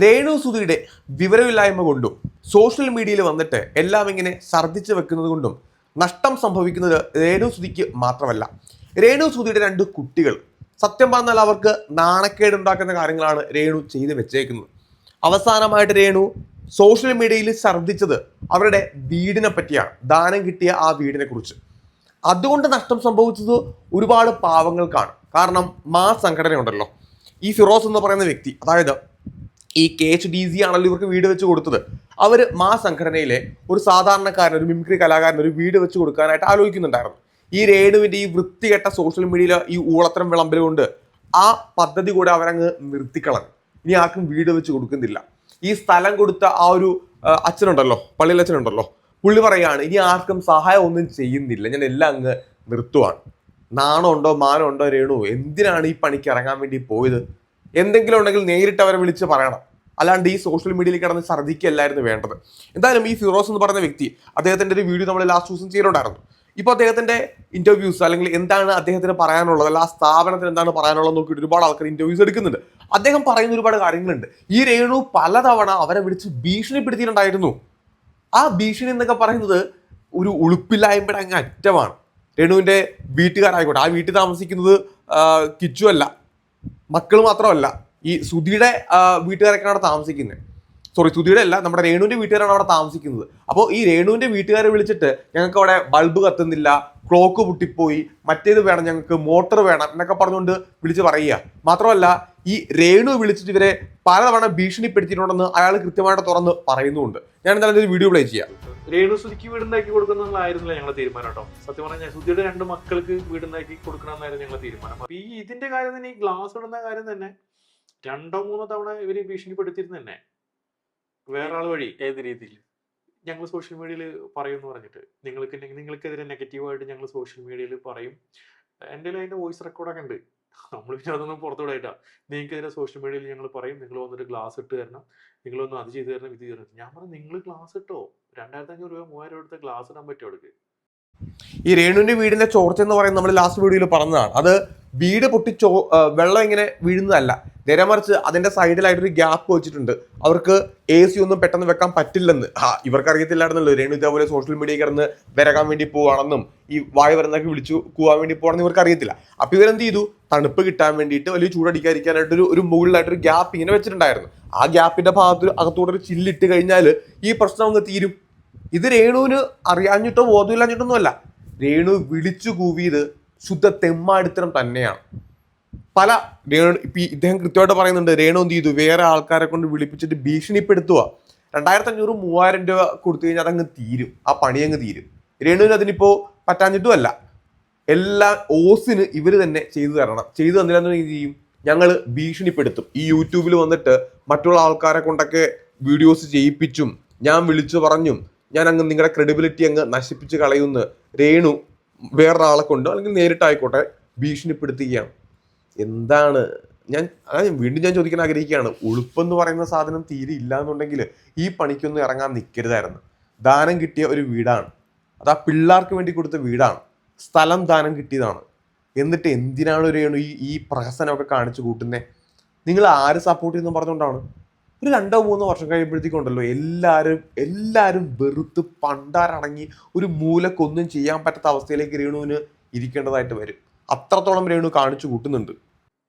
രേണു സുധിയുടെ വിവരമില്ലായ്മ കൊണ്ടും സോഷ്യൽ മീഡിയയിൽ വന്നിട്ട് എല്ലാം ഇങ്ങനെ ഛർദ്ദിച്ച് വെക്കുന്നത് കൊണ്ടും നഷ്ടം സംഭവിക്കുന്നത് രേണു സുധിക്ക് മാത്രമല്ല. രേണു സുധിയുടെ രണ്ട് കുട്ടികൾ സത്യം പറഞ്ഞാൽ അവർക്ക് നാണക്കേടുണ്ടാക്കുന്ന കാര്യങ്ങളാണ് രേണു ചെയ്ത് വെച്ചേക്കുന്നത്. അവസാനമായിട്ട് രേണു സോഷ്യൽ മീഡിയയിൽ ഛർദ്ദിച്ചത് അവരുടെ വീടിനെ പറ്റിയാണ് ദാനം കിട്ടിയ ആ വീടിനെ കുറിച്ച്. അതുകൊണ്ട് നഷ്ടം സംഭവിച്ചത് ഒരുപാട് പാവങ്ങൾക്കാണ്. കാരണം മാ സംഘടന ഉണ്ടല്ലോ ഈ ഫിറോസ് എന്ന് പറയുന്ന വ്യക്തി അതായത് ഈ കെ എച്ച് ഡി സി ആണല്ലോ ഇവർക്ക് വീട് വെച്ച് കൊടുത്തത്. അവർ മാ സംഘടനയിലെ ഒരു സാധാരണക്കാരൻ ഒരു മിമിക്രി കലാകാരൻ ഒരു വീട് വെച്ച് കൊടുക്കാനായിട്ട് ആലോചിക്കുന്നുണ്ടായിരുന്നു. ഈ രേണുവിന്റെ ഈ വൃത്തികെട്ട സോഷ്യൽ മീഡിയയിലെ ഈ ഊളത്തരം വിളമ്പൽ കൊണ്ട് ആ പദ്ധതി കൂടെ അവരങ്ങ് നിർത്തിക്കളഞ്ഞു. ഇനി ആർക്കും വീട് വെച്ച് കൊടുക്കുന്നില്ല. ഈ സ്ഥലം കൊടുത്ത ആ ഒരു അച്ഛനുണ്ടല്ലോ പള്ളിയിൽ അച്ഛനുണ്ടല്ലോ പുള്ളി പറയുകയാണ് ഇനി ആർക്കും സഹായം ഒന്നും ചെയ്യുന്നില്ല. ഞാൻ എല്ലാം അങ്ങ് നിർത്തുവാണ്. നാണമുണ്ടോ മാനമുണ്ടോ രേണു എന്തിനാണ് ഈ പണിക്ക് ഇറങ്ങാൻ വേണ്ടി പോയത്? എന്തെങ്കിലും ഉണ്ടെങ്കിൽ നേരിട്ട് അവരെ വിളിച്ച് പറയണം. അല്ലാണ്ട് ഈ സോഷ്യൽ മീഡിയയിൽ കിടന്ന് ഛർദ്ദിക്കല്ലായിരുന്നു വേണ്ടത്. എന്തായാലും ഈ ഫിറോസ് എന്ന് പറയുന്ന വ്യക്തി അദ്ദേഹത്തിന്റെ ഒരു വീഡിയോ നമ്മൾ ലാസ്റ്റ് ദിവസം ചെയ്തിട്ടുണ്ടായിരുന്നു. ഇപ്പോൾ അദ്ദേഹത്തിന്റെ ഇന്റർവ്യൂസ് അല്ലെങ്കിൽ എന്താണ് അദ്ദേഹത്തിന് പറയാനുള്ളത്? അല്ല ആ സ്ഥാപനത്തിന് എന്താണ് പറയാനുള്ളത് നോക്കിയിട്ട് ഒരുപാട് ആൾക്കാർ ഇന്റർവ്യൂസ് എടുക്കുന്നുണ്ട്. അദ്ദേഹം പറയുന്ന ഒരുപാട് കാര്യങ്ങളുണ്ട്. ഈ രേണു പലതവണ അവരെ വിളിച്ച് ഭീഷണിപ്പെടുത്തിയിട്ടുണ്ടായിരുന്നു. ആ ഭീഷണി എന്നൊക്കെ പറയുന്നത് ഒരു ഉളുപ്പില്ലായ്മയുടെ അങ്ങ് അറ്റമാണ്. രേണുവിന്റെ വീട്ടുകാരായിക്കോട്ടെ. ആ വീട്ടിൽ താമസിക്കുന്നത് കിച്ചു അല്ല. മക്കൾ മാത്രമല്ല ഈ സുധിയുടെ വീട്ടുകാരൊക്കെയാണ് താമസിക്കുന്നത് സോറി സുധിയുടെ അല്ല നമ്മുടെ രേണുവിന്റെ വീട്ടുകാരാണ് അവിടെ താമസിക്കുന്നത്. അപ്പോൾ ഈ രേണുവിന്റെ വീട്ടുകാരെ വിളിച്ചിട്ട് ഞങ്ങൾക്ക് അവിടെ ബൾബ് കത്തുന്നില്ല ക്ലോക്ക് പൊട്ടിപ്പോയി മറ്റേത് വേണം ഞങ്ങൾക്ക് മോട്ടർ വേണം എന്നൊക്കെ പറഞ്ഞുകൊണ്ട് വിളിച്ച് പറയുക. മാത്രമല്ല ഈ രേണു വിളിച്ചിട്ട് ഇവരെ പലതവണ ഭീഷണിപ്പെടുത്തിയിട്ടുണ്ടെന്ന് അയാൾ കൃത്യമായിട്ട് തുറന്ന് പറയുന്നുമുണ്ട്. ഞാൻ എന്തായാലും ഒരു വീഡിയോ പ്ലേ ചെയ്യാം. രേണു സുധിക്ക് വീടുണ്ടാക്കി കൊടുക്കുന്നതായിരുന്നില്ല ഞങ്ങളുടെ തീരുമാനം കേട്ടോ. സത്യം പറഞ്ഞാൽ സുധിയുടെ രണ്ട് മക്കൾക്ക് വീടുണ്ടാക്കി കൊടുക്കണമെന്നായിരുന്നു ഞങ്ങളുടെ തീരുമാനം. ഈ ഇതിന്റെ കാര്യം തന്നെ ഈ ഗ്ലാസ് ഇടുന്ന കാര്യം തന്നെ രണ്ടോ മൂന്നോ തവണ ഇവർ ഭീഷണിപ്പെടുത്തിയിരുന്നു തന്നെ വേറെ ആൾ വഴി? ഏത് രീതിയിൽ ഞങ്ങൾ സോഷ്യൽ മീഡിയയിൽ പറയും എന്ന് പറഞ്ഞിട്ട്. നിങ്ങൾക്ക് നിങ്ങൾക്കെതിരെ നെഗറ്റീവായിട്ട് ഞങ്ങൾ സോഷ്യൽ മീഡിയയിൽ പറയും. എന്റെ അതിന്റെ വോയിസ് റെക്കോർഡൊക്കെ ഉണ്ട്. നമ്മൾ പിന്നെ അതൊന്നും പുറത്തു വിടായിട്ടാ നിങ്ങൾക്കെതിരെ സോഷ്യൽ മീഡിയയിൽ ഞങ്ങൾ പറയും. നിങ്ങൾ വന്നിട്ട് ഗ്ലാസ് ഇട്ട് തരണം. നിങ്ങളൊന്ന് അത് ചെയ്ത് തരണം ഇത് ചെയ്ത് തരണം. ഞാൻ പറഞ്ഞു നിങ്ങൾ ഗ്ലാസ് ഇട്ടോ? രണ്ടായിരത്തി അഞ്ഞൂറ് രൂപ മൂവായിരം രൂപ എടുത്ത ഗ്ലാസ് ഇടാൻ പറ്റുമോ അവർക്ക് ഈ രേണുവിന്റെ വീടിന്റെ ചോർച്ച എന്ന് പറയുന്നത് നമ്മൾ ലാസ്റ്റ് വീഡിയോയിൽ പറഞ്ഞതാണ്. അത് വീട് പൊട്ടി ചോ വെള്ളം ഇങ്ങനെ വീഴുന്നതല്ല. നേരെ മറിച്ച് അതിന്റെ സൈഡിലായിട്ടൊരു ഗ്യാപ്പ് വെച്ചിട്ടുണ്ട്. അവർക്ക് എ സി ഒന്നും പെട്ടെന്ന് വെക്കാൻ പറ്റില്ലെന്ന്. ആ ഇവർക്ക് അറിയത്തില്ലായിരുന്നല്ലോ രേണു ഇതേപോലെ സോഷ്യൽ മീഡിയ കിടന്ന് വിരകാൻ വേണ്ടി പോവാണെന്നും ഈ വായു വരുന്നൊക്കെ വിളിച്ചു കൂവാൻ വേണ്ടി പോകണമെന്ന് ഇവർക്ക് അറിയത്തില്ല അപ്പൊ ഇവരെന്ത് ചെയ്തു? തണുപ്പ് കിട്ടാൻ വേണ്ടിയിട്ട് വലിയ ചൂടടിക്കാതിരിക്കാനായിട്ട് ഒരു ഒരു മുകളിലായിട്ടൊരു ഗ്യാപ്പ് ഇങ്ങനെ വെച്ചിട്ടുണ്ടായിരുന്നു. ആ ഗ്യാപ്പിന്റെ ഭാഗത്ത് അകത്തൂടെ ഒരു ചില്ലിട്ട് കഴിഞ്ഞാൽ ഈ പ്രശ്നം അങ്ങ് തീരും. ഇത് രേണുവിന് അറിയാഞ്ഞിട്ടോ ബോധമില്ലാഞ്ഞിട്ടോ അല്ല രേണു വിളിച്ചു കൂവിയത് ശുദ്ധ തെമ്മാടിത്തരം തന്നെയാണ്. പല രേണു ഇപ്പൊ ഇദ്ദേഹം കൃത്യമായിട്ട് പറയുന്നുണ്ട് രേണു എന്ത് ചെയ്തു? വേറെ ആൾക്കാരെ കൊണ്ട് വിളിപ്പിച്ചിട്ട് ഭീഷണിപ്പെടുത്തുക രണ്ടായിരത്തി അഞ്ഞൂറ് മൂവായിരം രൂപ കൊടുത്തു കഴിഞ്ഞാൽ അതങ്ങ് തീരും. ആ പണി അങ്ങ് തീരും. രേണുവിന് അതിനിപ്പോ പറ്റാഞ്ഞിട്ടുമല്ല. എല്ലാ ഓസിന് ഇവർ തന്നെ ചെയ്തു തരണം. ചെയ്തു തന്നില്ലെന്ന് ചെയ്യും? ഞങ്ങൾ ഭീഷണിപ്പെടുത്തും. ഈ യൂട്യൂബിൽ വന്നിട്ട് മറ്റുള്ള ആൾക്കാരെ കൊണ്ടൊക്കെ വീഡിയോസ് ചെയ്യിപ്പിച്ചും ഞാൻ വിളിച്ചു പറഞ്ഞും ഞാൻ അങ്ങ് നിങ്ങളുടെ ക്രെഡിബിലിറ്റി അങ്ങ് നശിപ്പിച്ച് കളയുന്ന രേണു വേറൊരാളെ കൊണ്ട് അല്ലെങ്കിൽ നേരിട്ടായിക്കോട്ടെ ഭീഷണിപ്പെടുത്തുകയാണ്. എന്താണ്? ഞാൻ അതായത് വീണ്ടും ഞാൻ ചോദിക്കാൻ ആഗ്രഹിക്കുകയാണ്. ഉളുപ്പെന്ന് പറയുന്ന സാധനം തീരെ ഇല്ല എന്നുണ്ടെങ്കിൽ ഈ പണിക്കൊന്നും ഇറങ്ങാൻ നിൽക്കരുതായിരുന്നു ദാനം കിട്ടിയ ഒരു വീടാണ്. അത് ആ പിള്ളേർക്ക് വേണ്ടി കൊടുത്ത വീടാണ്. സ്ഥലം ദാനം കിട്ടിയതാണ്. എന്നിട്ട് എന്തിനാണ് ഒരു ഈ ഈ പ്രഹസനമൊക്കെ കാണിച്ചു കൂട്ടുന്നത് നിങ്ങൾ ആര് സപ്പോർട്ട് ചെയ്യുന്നു പറഞ്ഞുകൊണ്ടാണ്? ഒരു രണ്ടോ മൂന്നോ വർഷം കഴിയുമ്പോഴത്തേക്കുണ്ടല്ലോ എല്ലാവരും എല്ലാവരും വെറുത്ത് പണ്ടാരടങ്ങി ഒരു മൂലക്കൊന്നും ചെയ്യാൻ പറ്റാത്ത അവസ്ഥയിലേക്ക് രേണുവിന് ഇരിക്കേണ്ടതായിട്ട് വരും. അത്രത്തോളം രേണു കാണിച്ചു കൂട്ടുന്നുണ്ട്.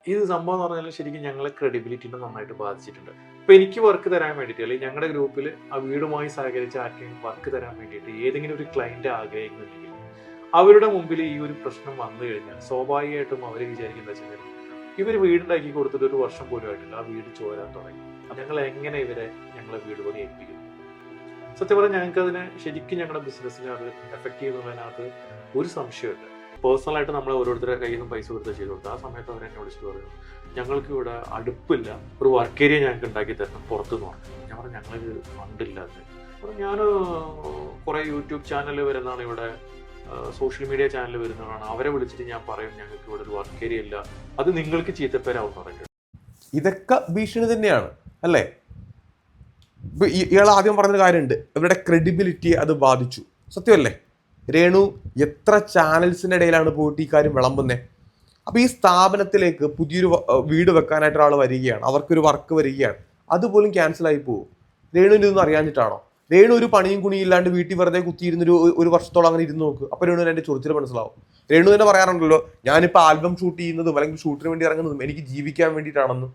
ഇത് സംഭവം എന്ന് പറഞ്ഞാൽ ശരിക്കും ഞങ്ങളെ ക്രെഡിബിലിറ്റിനെ നന്നായിട്ട് ബാധിച്ചിട്ടുണ്ട്. ഇപ്പൊ എനിക്ക് വർക്ക് തരാൻ വേണ്ടിയിട്ട് അല്ലെങ്കിൽ ഞങ്ങളുടെ ഗ്രൂപ്പിൽ ആ വീടുമായി സഹകരിച്ച് ആർക്കെങ്കിലും വർക്ക് തരാൻ വേണ്ടിയിട്ട് ഏതെങ്കിലും ഒരു ക്ലയന്റ് ആഗ്രഹിക്കുന്നുണ്ടെങ്കിൽ അവരുടെ മുമ്പിൽ ഈ ഒരു പ്രശ്നം വന്നു കഴിഞ്ഞാൽ സ്വാഭാവികമായിട്ടും അവർ വിചാരിക്കുന്നത് വെച്ചാൽ ഇവർ വീടുണ്ടാക്കി കൊടുത്തിട്ട് ഒരു വർഷം പോലും ആയിട്ടില്ല ആ വീട് ചോരാൻ തുടങ്ങി. ഞങ്ങൾ എങ്ങനെ ഇവരെ ഞങ്ങളെ വീട് പണി ഏൽപ്പിക്കുന്നു? സത്യം പറഞ്ഞാൽ ഞങ്ങൾക്ക് അതിനെ ശരിക്കും ഞങ്ങളുടെ ബിസിനസ്സിനെ അത് എഫക്ട് ചെയ്യുന്നതിനകത്ത് ഒരു സംശയമില്ല പേഴ്സണലായിട്ട് നമ്മൾ ഓരോരുത്തരുടെ കയ്യിൽ നിന്നും പൈസ കൊടുത്ത് ചെയ്ത് കൊടുത്തു ആ സമയത്ത് അവർ വിളിച്ചിട്ട് പറഞ്ഞു ഞങ്ങൾക്ക് ഇവിടെ അടുപ്പില്ല. ഒരു വർക്ക് ഏരിയ ഞങ്ങൾക്ക് ഉണ്ടാക്കി തരണം പുറത്തുനിന്ന് പറഞ്ഞു. ഞാൻ പറഞ്ഞു ഞങ്ങൾക്ക് ഫണ്ടില്ല അത്. അപ്പോൾ ഞാൻ കുറേ യൂട്യൂബ് ചാനൽ വരുന്നതാണ് ഇവിടെ. സോഷ്യൽ മീഡിയ ചാനൽ വരുന്നതാണ്. അവരെ വിളിച്ചിട്ട് ഞാൻ പറയും ഞങ്ങൾക്ക് ഇവിടെ ഒരു വർക്ക് ഏരിയ ഇല്ല. അത് നിങ്ങൾക്ക് ചീത്തപ്പേരാവും പറഞ്ഞു ഇതൊക്കെ ഭീഷണി തന്നെയാണ്. അല്ലേ? ഇപ്പൊ ഇയാൾ ആദ്യം പറഞ്ഞൊരു കാര്യമുണ്ട്. ഇവരുടെ ക്രെഡിബിലിറ്റി അത് ബാധിച്ചു. സത്യമല്ലേ? രേണു എത്ര ചാനൽസിന്റെ ഇടയിലാണ് പോയിട്ട് ഈ കാര്യം വിളമ്പുന്നത് അപ്പോൾ ഈ സ്ഥാപനത്തിലേക്ക് പുതിയൊരു വീട് വെക്കാനായിട്ട് ഒരാൾ വരികയാണ്. അവർക്കൊരു വർക്ക് വരികയാണ്. അതുപോലും ക്യാൻസൽ ആയി പോകും രേണുവിന് ഇതൊന്നും അറിയാഞ്ഞിട്ടാണോ? രേണു ഒരു പണിയും കുണിയും ഇല്ലാണ്ട് വീട്ടിൽ വെറുതെ കുത്തിയിരുന്നൊരു ഒരു വർഷത്തോളം അങ്ങനെ ഇരുന്ന് നോക്ക്. അപ്പോൾ രേണു എന്റെ ചൊറിച്ചിൽ മനസ്സിലാവും. രേണു തന്നെ പറയാറുണ്ടല്ലോ ഞാനിപ്പോൾ ആൽബം ഷൂട്ട് ചെയ്യുന്നതും അല്ലെങ്കിൽ ഷൂട്ടിന് വേണ്ടി ഇറങ്ങുന്നതും എനിക്ക് ജീവിക്കാൻ വേണ്ടിയിട്ടാണെന്ന്.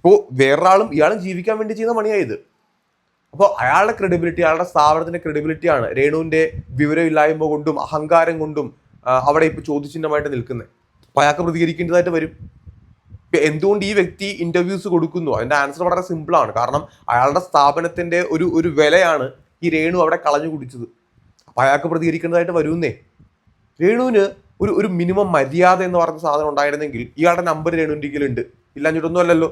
ഇപ്പോൾ വേറൊരാളും ഇയാളും ജീവിക്കാൻ വേണ്ടി ചെയ്യുന്ന പണിയായത്. അപ്പോൾ അയാളുടെ ക്രെഡിബിലിറ്റി അയാളുടെ സ്ഥാപനത്തിന്റെ ക്രെഡിബിലിറ്റിയാണ് രേണുവിന്റെ വിവരമില്ലായ്മ കൊണ്ടും അഹങ്കാരം കൊണ്ടും അവിടെ ഇപ്പോൾ ചോദ്യചിഹ്നമായിട്ട് നിൽക്കുന്നത് അപ്പോൾ അയാൾക്ക് പ്രതികരിക്കേണ്ടതായിട്ട് വരും. എന്തുകൊണ്ട് ഈ വ്യക്തി ഇന്റർവ്യൂസ് കൊടുക്കുന്നു? അതിന്റെ ആൻസർ വളരെ സിമ്പിളാണ് കാരണം അയാളുടെ സ്ഥാപനത്തിന്റെ ഒരു ഒരു വിലയാണ് ഈ രേണു അവിടെ കളഞ്ഞു കുടിച്ചത്. അപ്പോൾ അയാൾക്ക് പ്രതികരിക്കേണ്ടതായിട്ട് വരുന്നേ. രേണുവിന് ഒരു ഒരു മിനിമം മര്യാദ എന്ന് പറഞ്ഞ സാധനം ഉണ്ടായിരുന്നെങ്കിൽ ഇയാളുടെ നമ്പർ രേണുവിന്റെ കയ്യിലുണ്ട്. ഇല്ലാഞ്ഞിട്ടൊന്നും അല്ലല്ലോ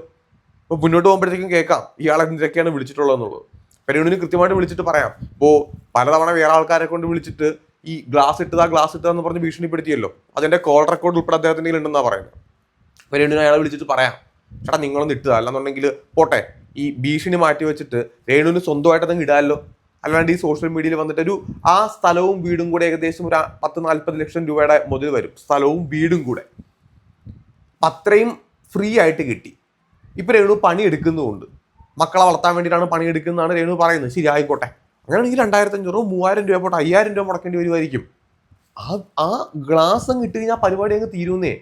അപ്പൊ മുന്നോട്ട് പോകുമ്പോഴത്തേക്കും കേൾക്കാം. ഇയാളെ എന്തൊക്കെയാണ് വിളിച്ചിട്ടുള്ളതെന്നുള്ളത്. അപ്പൊ രേണുവിന് കൃത്യമായിട്ട് വിളിച്ചിട്ട് പറയാം. ഇപ്പോൾ പലതവണ വേറെ ആൾക്കാരെ കൊണ്ട് വിളിച്ചിട്ട് ഈ ഗ്ലാസ് ഇട്ടതാ ഗ്ലാസ് ഇട്ടതെന്ന് പറഞ്ഞ് ഭീഷണിപ്പെടുത്തിയല്ലോ. അതിന്റെ കോൾ റെക്കോർഡ് ഉൾപ്പെടെ അദ്ദേഹത്തിന്റെ ഉണ്ടെന്നാ പറയുന്നത്. അപ്പൊ രേണുവിനെ അയാളെ വിളിച്ചിട്ട് പറയാം. ചേട്ടാ നിങ്ങളൊന്ന് ഇട്ടുക അല്ലെന്നുണ്ടെങ്കിൽ പോട്ടെ. ഈ ഭീഷണി മാറ്റി വെച്ചിട്ട് രേണുവിന് സ്വന്തമായിട്ട് അതങ്ങ് ഇടാമല്ലോ അല്ലാണ്ട് ഈ സോഷ്യൽ മീഡിയയിൽ വന്നിട്ട് ഒരു ആ സ്ഥലവും വീടും കൂടെ ഏകദേശം ഒരു പത്ത് നാൽപ്പത് ലക്ഷം രൂപയുടെ മുതൽ വരും. സ്ഥലവും വീടും കൂടെ. അത്രയും ഫ്രീ ആയിട്ട് കിട്ടി. ഇപ്പൊ രേണു പണിയെടുക്കുന്നതുകൊണ്ട് മക്കളെ വളർത്താൻ വേണ്ടിയിട്ടാണ് പണിയെടുക്കുന്നതാണ് രേണു പറയുന്നത്. ശരി ആയിക്കോട്ടെ അങ്ങനെയാണെങ്കിൽ രണ്ടായിരത്തി രൂപ മൂവായിരം രൂപ പോട്ടെ അയ്യായിരം രൂപ മുടക്കേണ്ടി വരുമായിരിക്കും. ആ ആ ഗ്ലാസ് അങ്ങ് ഇട്ട് കഴിഞ്ഞാൽ പരിപാടി അങ്ങ് തീരുന്നേ.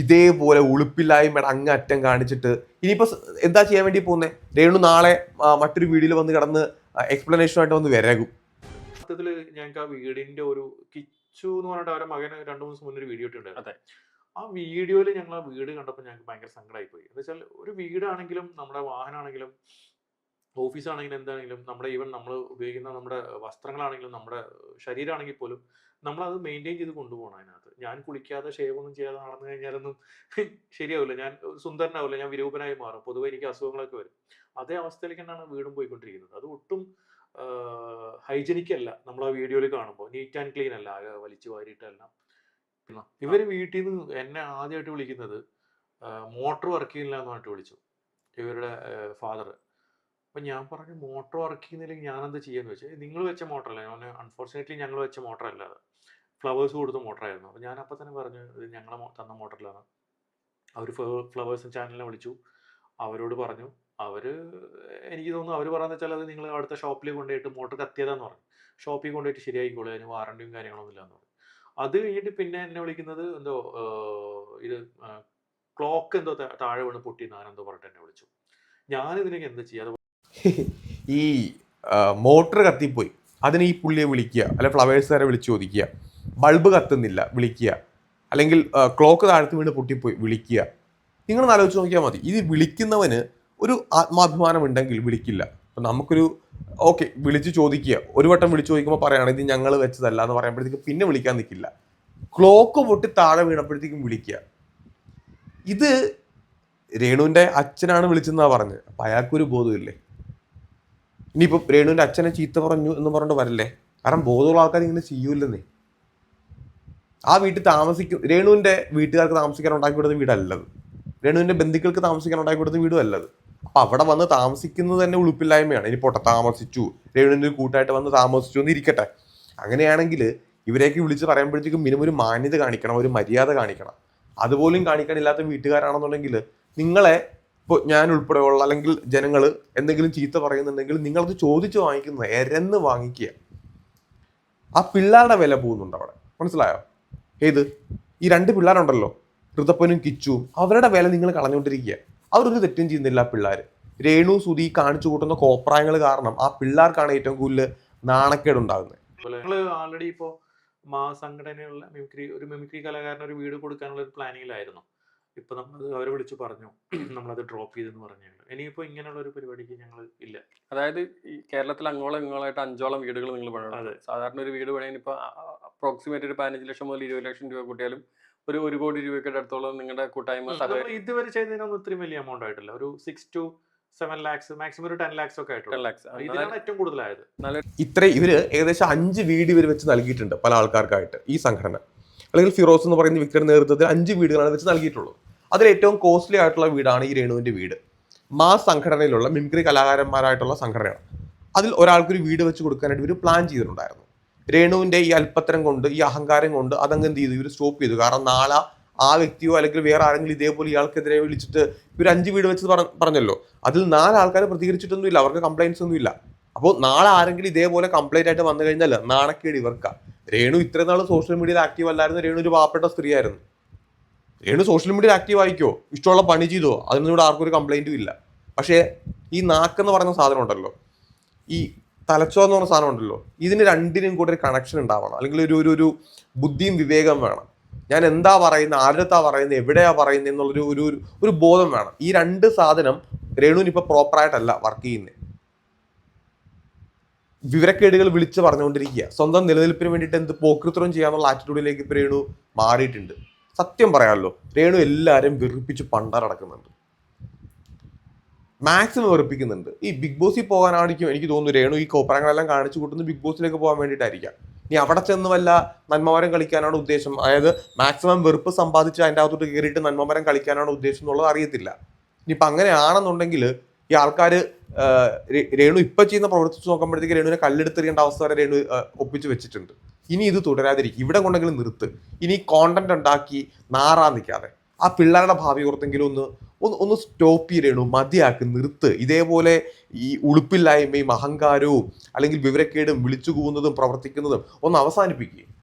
ഇതേപോലെ ഉളുപ്പില്ലായ്മയുടെ അങ്ങറ്റം കാണിച്ചിട്ട് ഇനിയിപ്പോൾ എന്താ ചെയ്യാൻ വേണ്ടി പോകുന്നത് രേണു നാളെ മറ്റൊരു വീഡിയോയിൽ വന്ന് കിടന്ന് എക്സ്പ്ലനേഷനായിട്ട് വന്ന് വരകും. സത്യത്തിൽ ഞങ്ങൾക്ക് ആ വീടിന്റെ ഒരു കിച്ചു എന്ന് പറഞ്ഞിട്ട് അവരുടെ മകന് രണ്ടു മൂന്ന് ദിവസം മുന്നേ ഒരു വീഡിയോ ഇട്ടുണ്ടായിരുന്നു അതെ. ആ വീഡിയോയിൽ ഞങ്ങൾ ആ വീട് കണ്ടപ്പോൾ ഞങ്ങൾക്ക് ഭയങ്കര സങ്കടമായി പോയി എന്ന് വെച്ചാൽ ഒരു വീടാണെങ്കിലും നമ്മുടെ വാഹനമാണെങ്കിലും ഓഫീസാണെങ്കിലും എന്താണെങ്കിലും നമ്മുടെ ഈവൻ നമ്മൾ ഉപയോഗിക്കുന്ന നമ്മുടെ വസ്ത്രങ്ങളാണെങ്കിലും നമ്മുടെ ശരീരമാണെങ്കിൽ പോലും നമ്മൾ അത് മെയിന്റെയിൻ ചെയ്ത് കൊണ്ടുപോകണം അതിനകത്ത്. ഞാൻ കുളിക്കാതെ ഷേവ് ഒന്നും ചെയ്യാതെ നടന്നു കഴിഞ്ഞാലൊന്നും ശരിയാവില്ല. ഞാൻ സുന്ദരനാവില്ല ഞാൻ വിരൂപനായി മാറും. പൊതുവെ എനിക്ക് അസുഖങ്ങളൊക്കെ വരും. അതേ അവസ്ഥയിലേക്ക് തന്നെയാണ് വീടും പോയിക്കൊണ്ടിരിക്കുന്നത്. അത് ഒട്ടും ഹൈജനിക് അല്ല നമ്മൾ ആ വീഡിയോയിൽ കാണുമ്പോൾ. നീറ്റ് ആൻഡ് ക്ലീൻ അല്ല. വലിച്ചു വാരിയിട്ടല്ല ഇവർ വീട്ടിൽ നിന്ന് എന്നെ ആദ്യമായിട്ട് വിളിക്കുന്നത് മോട്ടർ വർക്ക് ചെയ്യുന്നില്ല എന്ന് വിളിച്ചു. ഇവരുടെ ഫാദർ അപ്പം ഞാൻ പറഞ്ഞു മോട്ടർ വർക്ക് ചെയ്യുന്നില്ലെങ്കിൽ ഞാൻ എന്താ ചെയ്യാന്ന് വെച്ചാൽ നിങ്ങൾ വെച്ച മോട്ടറല്ല ഞാൻ അൺഫോർച്ചുനേറ്റ്ലി ഞങ്ങൾ വെച്ച മോട്ടറല്ല അത്. ഫ്ലവേഴ്സ് കൊടുത്ത മോട്ടറായിരുന്നു അപ്പം ഞാൻ അപ്പം തന്നെ പറഞ്ഞു ഇത് ഞങ്ങളെ തന്ന മോട്ടറിലാണ് അവർ ഫ്ലവേഴ്സ് ചാനലിനെ വിളിച്ചു. അവരോട് പറഞ്ഞു അവർ എനിക്ക് തോന്നുന്നു അവർ പറയാന്ന് വെച്ചാൽ അത് നിങ്ങൾ അടുത്ത ഷോപ്പിൽ കൊണ്ടുപോയിട്ട് മോട്ടർ കത്തിയതാന്ന് പറഞ്ഞു. ഷോപ്പിൽ കൊണ്ടുപോയിട്ട് ശരിയായിക്കോളൂ അതിന് വാറണ്ടിയും കാര്യങ്ങളൊന്നും ഇല്ലാന്ന് പറഞ്ഞു. അത് കഴിഞ്ഞിട്ട് പിന്നെ എന്നെ വിളിക്കുന്നത് എന്തോ ഇത് ക്ലോക്ക് എന്തോ താഴെ വീണ് പൊട്ടി ഞാനെന്തോ പറഞ്ഞിട്ട് എന്നെ വിളിച്ചു. ഞാനിതിനൊക്കെ എന്താ എന്ത് അത് ഈ മോട്ടർ കത്തിപ്പോയി. അതിന് ഈ പുള്ളിയെ വിളിക്കുക അല്ലെ ഫ്ലവേഴ്സുകാരെ വിളിച്ച് ചോദിക്കുക ബൾബ് കത്തുന്നില്ല വിളിക്കുക അല്ലെങ്കിൽ ക്ലോക്ക് താഴത്ത് വീണ് പൊട്ടിപ്പോയി വിളിക്കുക. നിങ്ങൾ ആലോചിച്ച് നോക്കിയാൽ മതി. ഇത് വിളിക്കുന്നവന് ഒരു ആത്മാഭിമാനം ഉണ്ടെങ്കിൽ വിളിക്കില്ല. അപ്പം നമുക്കൊരു ഓക്കെ വിളിച്ച് ചോദിക്കുക. ഒരു വട്ടം വിളിച്ച് ചോദിക്കുമ്പോൾ പറയുകയാണ് ഇത് ഞങ്ങൾ വെച്ചതല്ല എന്ന് പറയുമ്പോഴത്തേക്കും പിന്നെ വിളിക്കാൻ നിൽക്കില്ല ക്ലോക്ക് പൊട്ടി താഴെ വീണപ്പോഴത്തേക്കും വിളിക്കുക. ഇത് രേണുവിന്റെ അച്ഛനാണ് വിളിച്ചെന്നാണ് പറഞ്ഞത് അപ്പം അയാൾക്കൊരു ബോധമില്ലേ? ഇനിയിപ്പോൾ രേണുവിന്റെ അച്ഛനെ ചീത്ത പറഞ്ഞു എന്ന് പറഞ്ഞിട്ട് വരല്ലേ? കാരണം ബോധമുള്ള ആൾക്കാർ ഇങ്ങനെ ചെയ്യൂലെന്നേ ആ വീട്ടിൽ താമസിക്കും രേണുവിന്റെ വീട്ടുകാർക്ക് താമസിക്കാൻ ഉണ്ടാക്കി കൊടുത്ത വീടല്ലത്. രേണുവിന്റെ ബന്ധുക്കൾക്ക് താമസിക്കാൻ ഉണ്ടാക്കി കൊടുത്ത വീടും അല്ലത്. അപ്പം അവിടെ വന്ന് താമസിക്കുന്നത് തന്നെ ഉളുപ്പില്ലായ്മയാണ്. ഇനി പോട്ടെ താമസിച്ചു. രേണുവിന്റെ കൂട്ടായിട്ട് വന്ന് താമസിച്ചു എന്ന് ഇരിക്കട്ടെ. അങ്ങനെയാണെങ്കിൽ ഇവരെയൊക്കെ വിളിച്ച് പറയുമ്പോഴത്തേക്കും മിനിമം ഒരു മാന്യത കാണിക്കണം ഒരു മര്യാദ കാണിക്കണം. അതുപോലും കാണിക്കാനില്ലാത്ത വീട്ടുകാരാണെന്നുണ്ടെങ്കിൽ നിങ്ങളെ ഇപ്പോൾ ഞാൻ ഉൾപ്പെടെയുള്ള അല്ലെങ്കിൽ ജനങ്ങൾ എന്തെങ്കിലും ചീത്ത പറയുന്നുണ്ടെങ്കിൽ നിങ്ങളത് ചോദിച്ച് വാങ്ങിക്കുന്നത് എരന്ന് വാങ്ങിക്കുക. ആ പിള്ളേരുടെ വില പോകുന്നുണ്ട് അവിടെ. മനസ്സിലായോ? ഏത്? ഈ രണ്ട് പിള്ളേരുണ്ടല്ലോ. ഋതപ്പനും കിച്ചുവും അവരുടെ വില നിങ്ങൾ കളഞ്ഞുകൊണ്ടിരിക്കുക. അവരൊരു തെറ്റും ചെയ്യുന്നില്ല പിള്ളേർ രേണു സുധി കാണിച്ചു കൂട്ടുന്ന കോപ്രായങ്ങൾ കാരണം ആ പിള്ളേർക്കാണ് ഏറ്റവും കൂടുതൽ നാണക്കേട് ഉണ്ടാകുന്നത് ആൾറെഡി ഇപ്പോൾ മാ സംഘടനയുള്ള മിമിക്രി ഒരു മിമിക്രി കലാകാരന് ഒരു വീട് കൊടുക്കാനുള്ള ഒരു പ്ലാനിങ്ങിലായിരുന്നു ഇപ്പൊ നമ്മൾ അവരെ വിളിച്ചു പറഞ്ഞു നമ്മളത് ഡ്രോപ്പ് ചെയ്തെന്ന് പറഞ്ഞു ഇനിയിപ്പോ ഇങ്ങനെയുള്ള ഒരു പരിപാടിക്ക് ഞങ്ങൾ ഇല്ല. അതായത് ഈ കേരളത്തിൽ അങ്ങോളം ഇങ്ങോളായിട്ട് അഞ്ചോളം വീടുകൾ നിങ്ങൾ പണിയണം അതെ. സാധാരണ ഒരു വീട് പണിയാൻ ഇപ്പോൾ അപ്രോക്സിമേറ്റ് ഒരു പതിനഞ്ച് ലക്ഷം മുതൽ ഇരുപത് ലക്ഷം രൂപ കൂട്ടിയാലും ഒരു ഒരു കോടി രൂപയ്ക്ക് അടുത്തോളം നിങ്ങളുടെ കൂട്ടായ്മ ഇതുവരെ ചെയ്തതിനൊന്നും ഇത്രയും വലിയ എമൗണ്ട് ആയിട്ടില്ല. ഒരു six to seven lakhs maximum ഒരു ടെൻ ലാക്സ് ഒക്കെ ടെൻ ആയിട്ടുള്ളൂ ലാക്സ് ഇതിനാണ് ഏറ്റവും കൂടുതലായത്. ഇത്ര ഇവർ ഏകദേശം അഞ്ച് വീട് ഇവർ വെച്ച് നൽകിയിട്ടുണ്ട് പല ആൾക്കാർക്കായിട്ട് ഈ സംഘടന. അല്ലെങ്കിൽ ഫിറോസ് എന്ന് പറയുന്ന വ്യക്തിയുടെ നേതൃത്വത്തിൽ അഞ്ച് വീടുകളാണ് വെച്ച് നൽകിയിട്ടുള്ളത് അതിൽ ഏറ്റവും കോസ്റ്റ്ലി ആയിട്ടുള്ള വീടാണ് ഈ രേണുവിന്റെ വീട്. മാ സംഘടനയിലുള്ള മിമിക്രി കലാകാരന്മാരായിട്ടുള്ള സംഘടനയാണ്. അതിൽ ഒരാൾക്കൊരു വീട് വെച്ച് കൊടുക്കാനായിട്ട് ഇവർ പ്ലാൻ ചെയ്തിട്ടുണ്ടായിരുന്നു. രേണുവിന്റെ ഈ അല്പത്തരം കൊണ്ട് ഈ അഹങ്കാരം കൊണ്ട് അതങ്ങ് എന്ത് ചെയ്തു? ഇവർ സ്റ്റോപ്പ് ചെയ്തു. കാരണം നാളെ ആ വ്യക്തിയോ അല്ലെങ്കിൽ വേറെ ആരെങ്കിലും ഇതേപോലെ ഇയാൾക്കെതിരെ വിളിച്ചിട്ട് ഇവർ അഞ്ച് വീട് വെച്ച് പറഞ്ഞല്ലോ. അതിൽ നാല് ആൾക്കാർ പ്രതികരിച്ചിട്ടൊന്നുമില്ല. അവർക്ക് കംപ്ലൈൻസ് ഒന്നുമില്ല. അപ്പോൾ നാളെ ആരെങ്കിലും ഇതേപോലെ കംപ്ലൈന്റ് ആയിട്ട് വന്നു കഴിഞ്ഞാൽ നാണക്കേട് ഇവർക്ക. രേണു ഇത്രയും നാൾ സോഷ്യൽ മീഡിയയിൽ ആക്റ്റീവ് അല്ലായിരുന്നു. രേണു ഒരു പാവപ്പെട്ട സ്ത്രീയായിരുന്നു. രേണു സോഷ്യൽ മീഡിയയിൽ ആക്റ്റീവ് ആയിക്കോ? ഇഷ്ടമുള്ള പണി ചെയ്തോ? അതിനൊന്നും ഇവിടെ ആർക്കും ഒരു കംപ്ലൈന്റും ഇല്ല. പക്ഷേ ഈ നാക്കെന്ന് പറയുന്ന സാധനം ഉണ്ടല്ലോ. ഈ തലച്ചോർ എന്ന് പറഞ്ഞ സാധനം ഉണ്ടല്ലോ. ഇതിന് രണ്ടിനും കൂടെ ഒരു കണക്ഷൻ ഉണ്ടാവണം. അല്ലെങ്കിൽ ഒരു ഒരു ഒരു ബുദ്ധിയും വിവേകം വേണം. ഞാൻ എന്താ പറയുന്നത് ആരുടെത്താ പറയുന്നത് എവിടെയാ പറയുന്നത് എന്നുള്ളൊരു ഒരു ഒരു- ബോധം വേണം. ഈ രണ്ട് സാധനം രേണുവിന് ഇപ്പോൾ പ്രോപ്പറായിട്ടല്ല വർക്ക് ചെയ്യുന്നത് വിവരക്കേടുകൾ വിളിച്ച് പറഞ്ഞുകൊണ്ടിരിക്കുക. സ്വന്തം നിലനിൽപ്പിന് വേണ്ടിയിട്ട് എന്ത് പോക്കൃത്രം ചെയ്യാന്നുള്ള ആറ്റിറ്റ്യൂഡിലേക്ക് ഇപ്പോൾ രേണു മാറിയിട്ടുണ്ട്. സത്യം പറയാമല്ലോ രേണു എല്ലാവരും വെറുപ്പിച്ച് പണ്ടാറടക്കുന്നുണ്ട് മാക്സിമം ഉറപ്പിക്കുന്നുണ്ട്. ഈ ബിഗ് ബോസിൽ പോകാനായിരിക്കും എനിക്ക് തോന്നുന്നു രേണു ഈ കോപ്പറങ്ങളെല്ലാം കാണിച്ചു കൂട്ടുന്നത് ബിഗ് ബോസിലേക്ക് പോകാൻ വേണ്ടിയിട്ടായിരിക്കാം. ഇനി അവിടെ ചെന്ന് വല്ല നന്മമരം കളിക്കാനാണ് ഉദ്ദേശം. അതായത് മാക്സിമം വെറുപ്പ് സമ്പാദിച്ച് അതിന്റെ അകത്തോട്ട് കയറിയിട്ട് നന്മമരം കളിക്കാനാണ് ഉദ്ദേശം എന്നുള്ളത് അറിയത്തില്ല. ഇനിയിപ്പോൾ അങ്ങനെയാണെന്നുണ്ടെങ്കിൽ ഈ ആൾക്കാർ രേണു ഇപ്പം ചെയ്യുന്ന പ്രവർത്തിച്ച് നോക്കുമ്പോഴത്തേക്ക് രേണുവിനെ കല്ലെടുത്തെറിയേണ്ട അവസ്ഥ വരെ രേണു ഒപ്പിച്ച് വെച്ചിട്ടുണ്ട്. ഇനി ഇത് തുടരാതിരിക്കും. ഇവിടെ കൊണ്ടെങ്കിലും നിർത്ത്. ഇനി കോണ്ടന്റ് ഉണ്ടാക്കി നാറാൻ നിൽക്കാതെ. ആ പിള്ളേരുടെ ഭാവി ഓർത്തെങ്കിലും ഒന്ന് ഒന്ന് ഒന്ന് സ്റ്റോപ്പ് ചെയ്യണു മതിയാക്ക് നിർത്ത്. ഇതേപോലെ ഈ ഉളുപ്പില്ലായ്മയും അഹങ്കാരവും അല്ലെങ്കിൽ വിവരക്കേടും വിളിച്ചു കൂവുന്നതും പ്രവർത്തിക്കുന്നതും ഒന്ന് അവസാനിപ്പിക്കുക